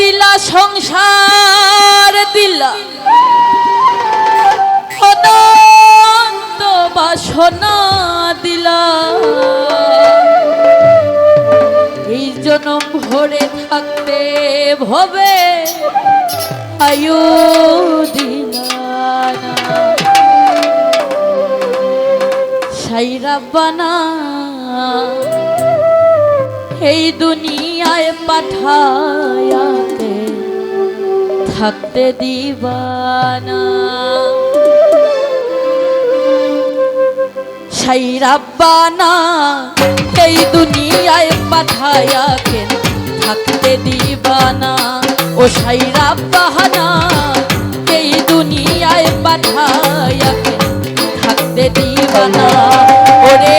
দিলা সংসার দিলা। অনন্ত বাসনা দিলা। এই জনম ভরে থাকতে ভবে আয়ু দিলা না সাইরাব্বানা এই দুনিয়ায় পাঠায়াতে থাকতে দিবানা সাইরাব্বানা এই দুনিয়ায় পাঠায়াকে থাকতে দিবানা ও সাইরাব্বানা এই দুনিয়ায় পাঠায়াকে থাকতে দিবানা ওরে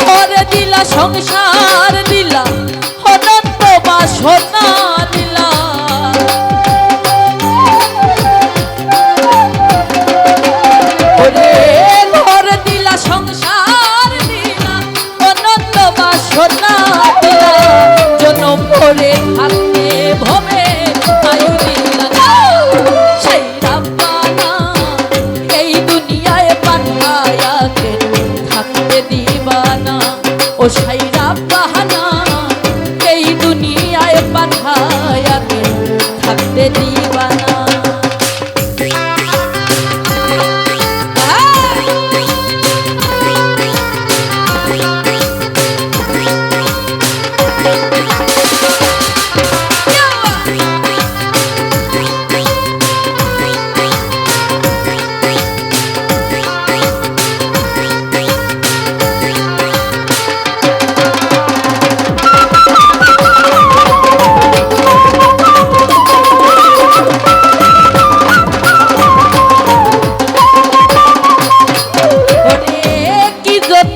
ঘর দিলা সংসার জনম ভরে থাকতে ভবে এই দুনিয়ায় পাঠায়াকে থাকতে দিবানা? ও সাইরা বাহানা এই দুনিয়ায়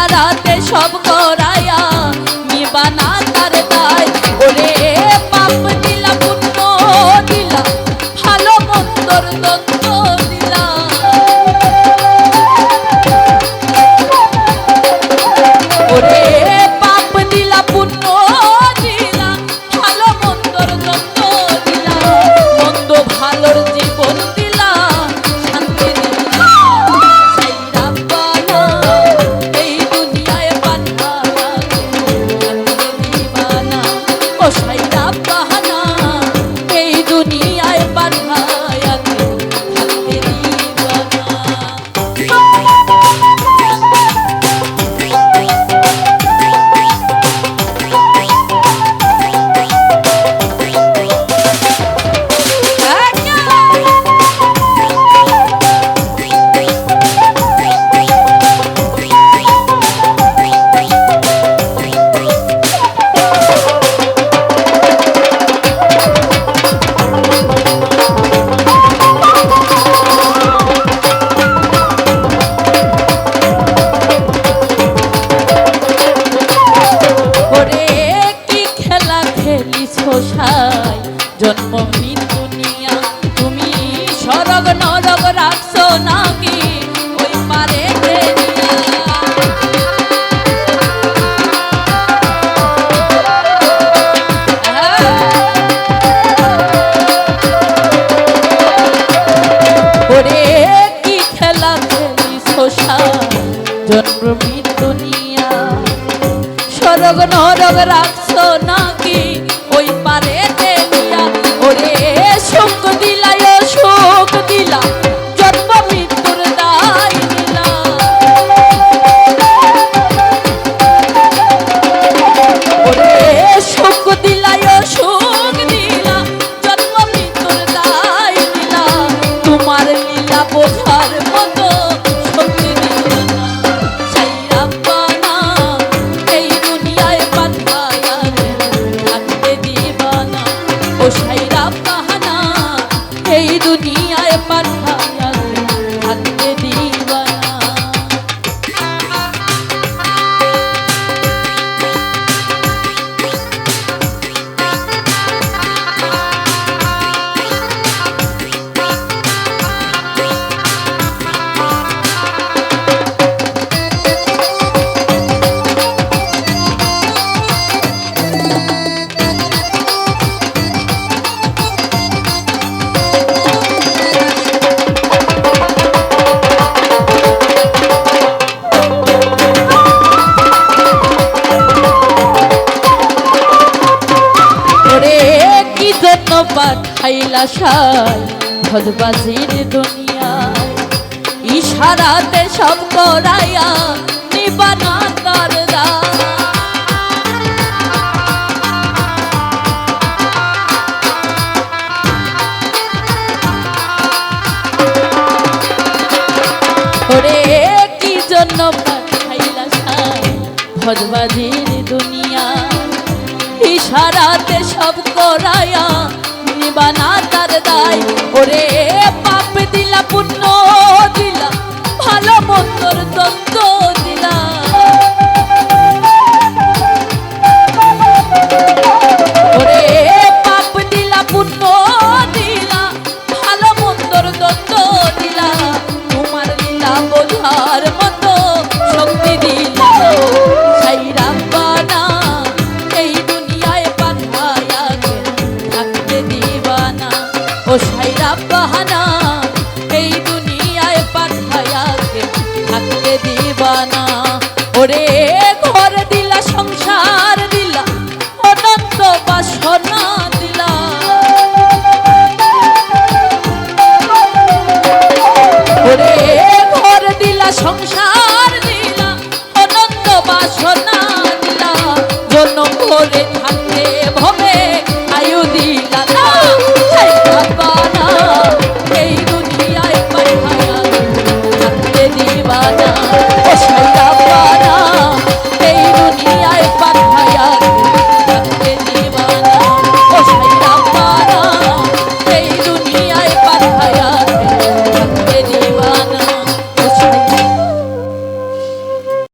ইশারাতে সব করায়া নিবানা তার দায়। জন্ম মৃত্যু নিয়া। স্বর্গ নরগ রাখছ নাকি Union. পাঠাইলা সাই ভজবাজির দুনিয়ায়। ইশারাতে সব করাইয়া নিবানা তার ওরে, কি জন্য পাঠাইলা সাই ভজবাজির দুনিয়া ইশারাতে সব করায়া নিবানা তার দায়। ওরে পাপ দিলা পুণ্য দিলা ভালো মন্দর তত্ত্ব